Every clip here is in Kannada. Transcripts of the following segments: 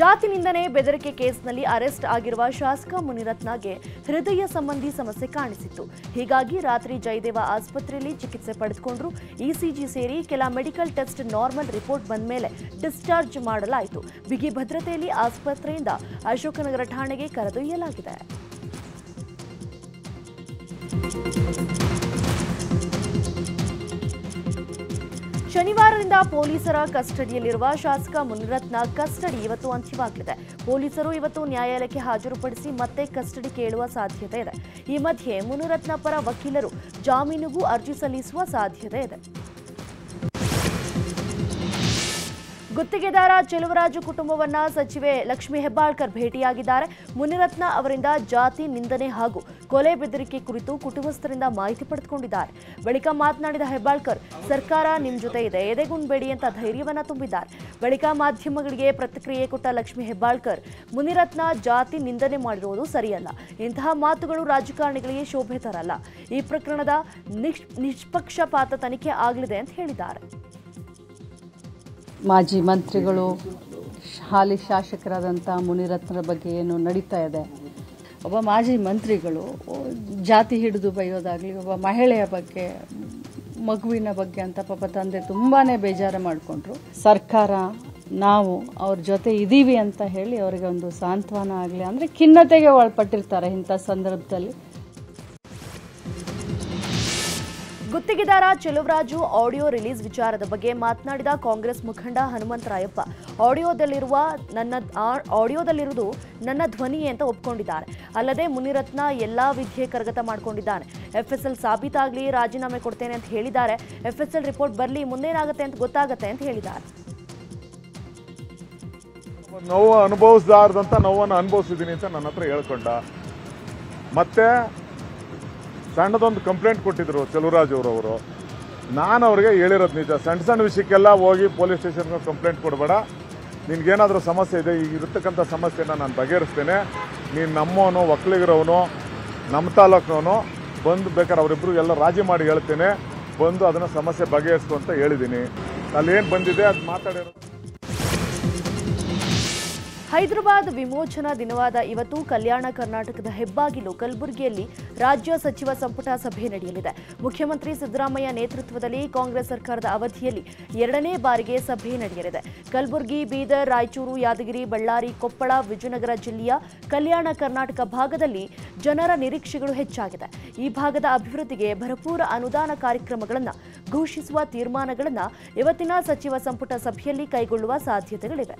ಜಾತಿ ನಿಂದನೆ ಬೆದರಿಕೆ ಕೇಸ್ನಲ್ಲಿ ಅರೆಸ್ಟ್ ಆಗಿರುವ ಶಾಸಕ ಮುನಿರತ್ನಗೆ ಹೃದಯ ಸಂಬಂಧಿ ಸಮಸ್ಯೆ ಕಾಣಿಸಿತ್ತು. ಹೀಗಾಗಿ ರಾತ್ರಿ ಜಯದೇವ ಆಸ್ಪತ್ರೆಯಲ್ಲಿ ಚಿಕಿತ್ಸೆ ಪಡೆದುಕೊಂಡ್ರು. ಇಸಿಜಿ ಸೇರಿ ಕೆಲ ಮೆಡಿಕಲ್ ಟೆಸ್ಟ್ ನಾರ್ಮಲ್ ರಿಪೋರ್ಟ್ ಬಂದ ಮೇಲೆ ಡಿಸ್ಚಾರ್ಜ್ ಮಾಡಲಾಯಿತು. ಬಿಗಿ ಭದ್ರತೆಯಲ್ಲಿ ಆಸ್ಪತ್ರೆಯಿಂದ ಅಶೋಕನಗರ ಠಾಣೆಗೆ ಕರೆದೊಯ್ಯಲಾಗಿದೆ. ಶನಿವಾರದಿಂದ ಪೊಲೀಸರ ಕಸ್ಟಡಿಯಲ್ಲಿರುವ ಶಾಸಕ ಮುನಿರತ್ನ ಕಸ್ಟಡಿ ಇವತ್ತು ಅಂತ್ಯವಾಗಲಿದೆ. ಪೊಲೀಸರು ಇವತ್ತು ನ್ಯಾಯಾಲಯಕ್ಕೆ ಹಾಜರುಪಡಿಸಿ ಮತ್ತೆ ಕಸ್ಟಡಿ ಕೇಳುವ ಸಾಧ್ಯತೆ ಇದೆ. ಈ ಮಧ್ಯೆ ಮುನಿರತ್ನ ಪರ ವಕೀಲರು ಜಾಮೀನಿಗೂ ಅರ್ಜಿ ಸಲ್ಲಿಸುವ ಸಾಧ್ಯತೆ ಇದೆ. ಗುತ್ತಿಗೆದಾರ ಚೆಲುವರಾಜು ಕುಟುಂಬವನ್ನ ಸಚಿವೆ ಲಕ್ಷ್ಮಿ ಹೆಬ್ಬಾಳ್ಕರ್ ಭೇಟಿಯಾಗಿದ್ದಾರೆ. ಮುನಿರತ್ನ ಅವರಿಂದ ಜಾತಿ ನಿಂದನೆ ಹಾಗೂ ಕೊಲೆ ಬೆದರಿಕೆ ಕುರಿತು ಕುಟುಂಬಸ್ಥರಿಂದ ಮಾಹಿತಿ ಪಡೆದುಕೊಂಡಿದ್ದಾರೆ. ಬಳಿಕ ಮಾತನಾಡಿದ ಹೆಬ್ಬಾಳ್ಕರ್, ಸರ್ಕಾರ ನಿಮ್ ಜೊತೆ ಇದೆ ಎದೆಗುಂದ್ಬೇಡಿ ಅಂತ ಧೈರ್ಯವನ್ನ ತುಂಬಿದ್ದಾರೆ. ಬಳಿಕ ಮಾಧ್ಯಮಗಳಿಗೆ ಪ್ರತಿಕ್ರಿಯೆ ಕೊಟ್ಟ ಲಕ್ಷ್ಮಿ ಹೆಬ್ಬಾಳ್ಕರ್, ಮುನಿರತ್ನ ಜಾತಿ ನಿಂದನೆ ಮಾಡಿರುವುದು ಸರಿಯಲ್ಲ. ಇಂತಹ ಮಾತುಗಳು ರಾಜಕಾರಣಿಗಳಿಗೆ ಶೋಭೆ ತರಲ್ಲ. ಈ ಪ್ರಕರಣದ ನಿಷ್ ನಿಷ್ಪಕ್ಷಪಾತ ತನಿಖೆ ಆಗಲಿದೆ ಅಂತ ಹೇಳಿದ್ದಾರೆ. ಮಾಜಿ ಮಂತ್ರಿಗಳು, ಹಾಲಿ ಶಾಸಕರಾದಂಥ ಮುನಿರತ್ನರ ಬಗ್ಗೆ ಏನು ನಡೀತಾ ಇದೆ? ಒಬ್ಬ ಮಾಜಿ ಮಂತ್ರಿಗಳು, ಜಾತಿ ಹಿಡಿದು ಬೈಯೋದಾಗಲಿ, ಒಬ್ಬ ಮಹಿಳೆಯ ಬಗ್ಗೆ, ಮಗುವಿನ ಬಗ್ಗೆ ಅಂತ ಪಾಪ ತಂದೆ ತುಂಬಾ ಬೇಜಾರು ಮಾಡಿಕೊಂಡ್ರು. ಸರ್ಕಾರ, ನಾವು ಅವ್ರ ಜೊತೆ ಇದ್ದೀವಿ ಅಂತ ಹೇಳಿ ಅವರಿಗೆ ಒಂದು ಸಾಂತ್ವನ ಆಗಲಿ, ಅಂದರೆ ಖಿನ್ನತೆಗೆ ಒಳಪಟ್ಟಿರ್ತಾರೆ ಇಂಥ ಸಂದರ್ಭದಲ್ಲಿ. ಗುತ್ತಿಗೆದಾರ ಚೆಲುವರಾಜು ಆಡಿಯೋ ರಿಲೀಸ್ ವಿಚಾರದ ಬಗ್ಗೆ ಮಾತನಾಡಿದ ಕಾಂಗ್ರೆಸ್ ಮುಖಂಡ ಹನುಮಂತರಾಯಪ್ಪ. ಆಡಿಯೋದಲ್ಲಿರುವ ನನ್ನ ಆಡಿಯೋದಲ್ಲಿರುವುದು ನನ್ನ ಧ್ವನಿ ಅಂತ ಒಪ್ಕೊಂಡಿದ್ದಾರೆ. ಅಲ್ಲದೆ ಮುನಿರತ್ನ ಎಲ್ಲಾ ವಿದ್ಯೆ ಕರಗತ ಮಾಡಿಕೊಂಡಿದ್ದಾನೆ. ಎಫ್ಎಸ್ಎಲ್ ಸಾಬೀತಾಗಲಿ ರಾಜೀನಾಮೆ ಕೊಡ್ತೇನೆ ಅಂತ ಹೇಳಿದ್ದಾರೆ. ಎಫ್ಎಸ್ಎಲ್ ರಿಪೋರ್ಟ್ ಬರಲಿ ಮುಂದೇನಾಗುತ್ತೆ ಅಂತ ಗೊತ್ತಾಗುತ್ತೆ ಅಂತ ಹೇಳಿದ್ದಾರೆ. ನೋವು ಅನುಭವಿಸ್ಲಾರ್ದಂಥ ನೋವನ್ನು ಅನುಭವಿಸಿದ್ದೀನಿ ಅಂತ ನನ್ನ ಹತ್ರ ಹೇಳ್ಕೊಂಡ. ಮತ್ತೆ ಸಣ್ಣದೊಂದು ಕಂಪ್ಲೇಂಟ್ ಕೊಟ್ಟಿದ್ರು ಚೆಲುವರಾಜ್ ಅವರವರು. ನಾನು ಅವ್ರಿಗೆ ಹೇಳಿರೋದು ನಿಜ. ಸಣ್ಣ ಸಣ್ಣ ವಿಷಯಕ್ಕೆಲ್ಲ ಹೋಗಿ ಪೊಲೀಸ್ ಸ್ಟೇಷನ್ಗೆ ಕಂಪ್ಲೇಂಟ್ ಕೊಡಬೇಡ. ನಿನಗೇನಾದರೂ ಸಮಸ್ಯೆ ಇದೆ, ಈಗ ಇರತಕ್ಕಂಥ ಸಮಸ್ಯೆನ ನಾನು ಬಗೆಹರಿಸ್ತೇನೆ. ನೀನು ನಮ್ಮವನು, ಒಕ್ಕಲಿಗರವನು ನಮ್ಮ ತಾಲೂಕಿನವನು, ಬಂದು ಬೇಕಾದ್ರೆ ಅವರಿಬ್ಬರು ಎಲ್ಲ ರಾಜಿ ಮಾಡಿ ಹೇಳ್ತೇನೆ. ಬಂದು ಅದನ್ನು ಸಮಸ್ಯೆ ಬಗೆಹರಿಸ್ಕೊಂತ ಅಂತ ಹೇಳಿದ್ದೀನಿ ಅಲ್ಲೇನು ಬಂದಿದೆ ಅದು ಮಾತಾಡಿರೋ ಹೈದರಾಬಾದ್ ವಿಮೋಚನಾ ದಿನವಾದ ಇವತ್ತು ಕಲ್ಯಾಣ ಕರ್ನಾಟಕದ ಹೆಬ್ಬಾಗಿಲು ಕಲಬುರಗಿಯಲ್ಲಿ ರಾಜ್ಯ ಸಚಿವ ಸಂಪುಟ ಸಭೆ ನಡೆಯಲಿದೆ. ಮುಖ್ಯಮಂತ್ರಿ ಸಿದ್ದರಾಮಯ್ಯ ನೇತೃತ್ವದಲ್ಲಿ ಕಾಂಗ್ರೆಸ್ ಸರ್ಕಾರದ ಅವಧಿಯಲ್ಲಿ ಎರಡನೇ ಬಾರಿಗೆ ಸಭೆ ನಡೆಯಲಿದೆ. ಕಲಬುರಗಿ, ಬೀದರ್, ರಾಯಚೂರು, ಯಾದಗಿರಿ, ಬಳ್ಳಾರಿ, ಕೊಪ್ಪಳ, ವಿಜಯನಗರ ಜಿಲ್ಲೆಯ ಕಲ್ಯಾಣ ಕರ್ನಾಟಕ ಭಾಗದಲ್ಲಿ ಜನರ ನಿರೀಕ್ಷೆಗಳು ಹೆಚ್ಚಾಗಿದೆ. ಈ ಭಾಗದ ಅಭಿವೃದ್ಧಿಗೆ ಭರಪೂರ ಅನುದಾನ ಕಾರ್ಯಕ್ರಮಗಳನ್ನು ಘೋಷಿಸುವ ತೀರ್ಮಾನಗಳನ್ನು ಇವತ್ತಿನ ಸಚಿವ ಸಂಪುಟ ಸಭೆಯಲ್ಲಿ ಕೈಗೊಳ್ಳುವ ಸಾಧ್ಯತೆಗಳಿವೆ.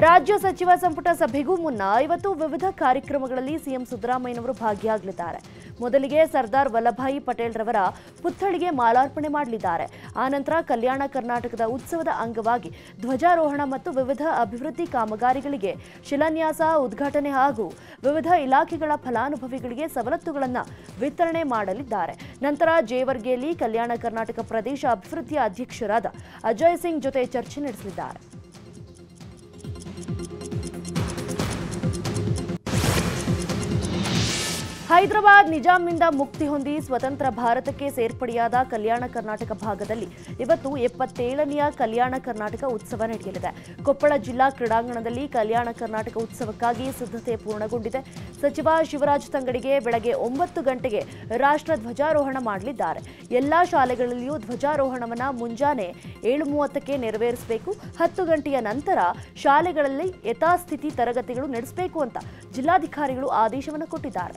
ರಾಜ್ಯ ಸಚಿವ ಸಂಪುಟ ಸಭೆಗೂ ಮುನ್ನ ಇವತ್ತು ವಿವಿಧ ಕಾರ್ಯಕ್ರಮಗಳಲ್ಲಿ ಸಿಎಂ ಸಿದ್ದರಾಮಯ್ಯನವರು ಭಾಗಿಯಾಗಲಿದ್ದಾರೆ. ಮೊದಲಿಗೆ ಸರ್ದಾರ್ ವಲ್ಲಭಾಯಿ ಪಟೇಲ್ ರವರ ಪುತ್ಥಳಿಗೆ ಮಾಲಾರ್ಪಣೆ ಮಾಡಲಿದ್ದಾರೆ. ಆನಂತರ ಕಲ್ಯಾಣ ಕರ್ನಾಟಕದ ಉತ್ಸವದ ಅಂಗವಾಗಿ ಧ್ವಜಾರೋಹಣ ಮತ್ತು ವಿವಿಧ ಅಭಿವೃದ್ಧಿ ಕಾಮಗಾರಿಗಳಿಗೆ ಶಿಲಾನ್ಯಾಸ, ಉದ್ಘಾಟನೆ ಹಾಗೂ ವಿವಿಧ ಇಲಾಖೆಗಳ ಫಲಾನುಭವಿಗಳಿಗೆ ಸವಲತ್ತುಗಳನ್ನು ವಿತರಣೆ ಮಾಡಲಿದ್ದಾರೆ. ನಂತರ ಜೇವರ್ಗಿಯಲ್ಲಿ ಕಲ್ಯಾಣ ಕರ್ನಾಟಕ ಪ್ರದೇಶ ಅಭಿವೃದ್ಧಿ ಅಧ್ಯಕ್ಷರಾದ ಅಜಯ್ ಸಿಂಗ್ ಜೊತೆ ಚರ್ಚೆ ನಡೆಸಲಿದ್ದಾರೆ. ಹೈದರಾಬಾದ್ ನಿಜಾಮ್ನಿಂದ ಮುಕ್ತಿ ಹೊಂದಿ ಸ್ವತಂತ್ರ ಭಾರತಕ್ಕೆ ಸೇರ್ಪಡೆಯಾದ ಕಲ್ಯಾಣ ಕರ್ನಾಟಕ ಭಾಗದಲ್ಲಿ ಇವತ್ತು ಎಪ್ಪತ್ತೇಳನೆಯ ಕಲ್ಯಾಣ ಕರ್ನಾಟಕ ಉತ್ಸವ ನಡೆಯಲಿದೆ. ಕೊಪ್ಪಳ ಜಿಲ್ಲಾ ಕ್ರೀಡಾಂಗಣದಲ್ಲಿ ಕಲ್ಯಾಣ ಕರ್ನಾಟಕ ಉತ್ಸವಕ್ಕಾಗಿ ಸಿದ್ಧತೆ ಪೂರ್ಣಗೊಂಡಿದೆ. ಸಚಿವ ಶಿವರಾಜ್ ತಂಗಡಿಗೆ ಬೆಳಗ್ಗೆ ಒಂಬತ್ತು ಗಂಟೆಗೆ ರಾಷ್ಟ್ರ ಧ್ವಜಾರೋಹಣ ಮಾಡಲಿದ್ದಾರೆ. ಎಲ್ಲಾ ಶಾಲೆಗಳಲ್ಲಿಯೂ ಧ್ವಜಾರೋಹಣವನ್ನು ಮುಂಜಾನೆ ಏಳು ಮೂವತ್ತಕ್ಕೆ ನೆರವೇರಿಸಬೇಕು. ಹತ್ತು ಗಂಟೆಯ ನಂತರ ಶಾಲೆಗಳಲ್ಲಿ ಯಥಾಸ್ಥಿತಿ ತರಗತಿಗಳು ನಡೆಸಬೇಕು ಅಂತ ಜಿಲ್ಲಾಧಿಕಾರಿಗಳು ಆದೇಶವನ್ನು ಕೊಟ್ಟಿದ್ದಾರೆ.